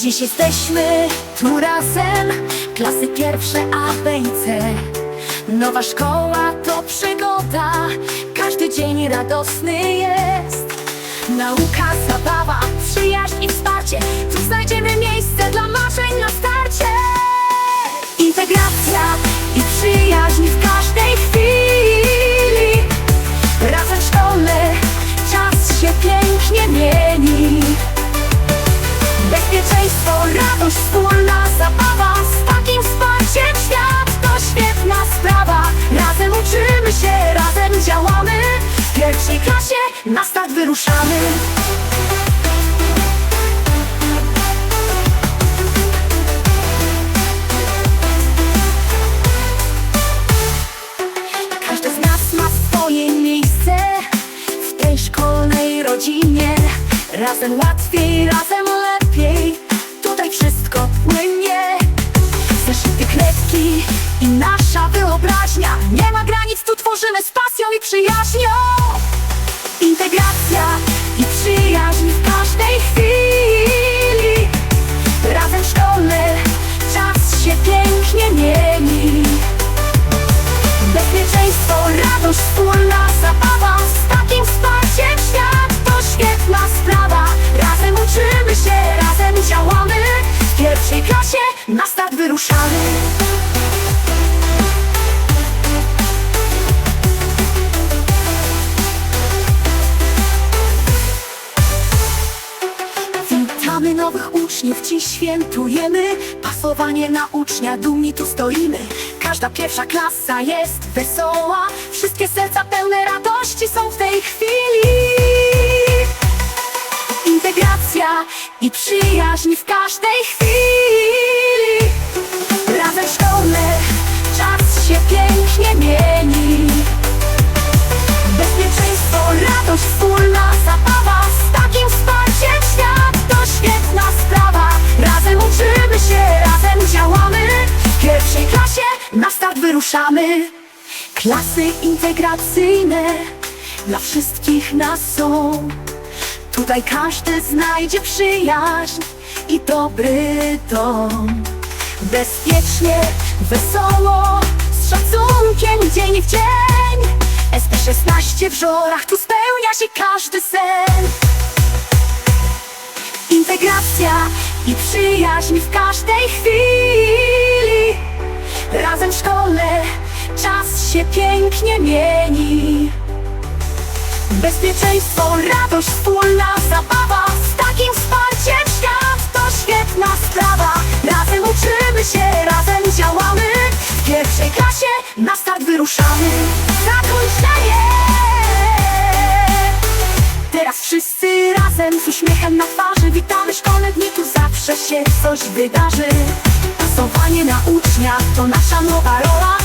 Dziś jesteśmy tu razem, klasy pierwsze A, B i C. Nowa szkoła to przygoda, każdy dzień radosny jest. Nauka, zabawa, przyjaźń i wsparcie, tu znajdziemy miejsce dla marzeń na starcie. Integracja i przyjaźń w każdej Bezpieczeństwo, radość, wspólna zabawa Z takim wsparciem świat to świetna sprawa Razem uczymy się, razem działamy W pierwszej klasie na start wyruszamy Każdy z nas ma swoje miejsce w tej szkolnej rodzinie. Razem łatwiej, razem kredki i nasza wyobraźnia. Nie ma granic, tu tworzymy z pasją i przyjaźnią. Integracja i przyjaźń w każdej chwili. Razem w szkole czas się pięknie mieni. Bezpieczeństwo, radość, wspólna zabawa Z takim wsparciem świat to świetna sprawa Razem uczymy się, razem Pierwszej klasie na start wyruszamy. Witamy nowych uczniów, dziś świętujemy. Pasowanie na ucznia, dumni tu stoimy. Każda pierwsza klasa jest wesoła. Wszystkie serca pełne radości są w tej chwili i przyjaźń w każdej chwili. Razem w szkole czas się pięknie mieni. Bezpieczeństwo, radość, wspólna zabawa. Z takim wsparciem świat to świetna sprawa. Razem uczymy się, razem działamy. W pierwszej klasie na start wyruszamy. Klasy integracyjne dla wszystkich nas są Tutaj każdy znajdzie przyjaźń i dobry dom. Bezpiecznie, wesoło, z szacunkiem dzień w dzień. SP16 w żorach, tu spełnia się każdy sen. Integracja i przyjaźń w każdej chwili. Razem w szkole czas się pięknie mieni Bezpieczeństwo, radość, wspólna zabawa. Z takim wsparciem świat to świetna sprawa. Razem uczymy się, razem działamy. W pierwszej klasie na start wyruszamy. Zakończenie! Teraz wszyscy razem z uśmiechem na twarzy. Witamy szkolne dni, tu zawsze się coś wydarzy. Pasowanie na ucznia to nasza nowa rola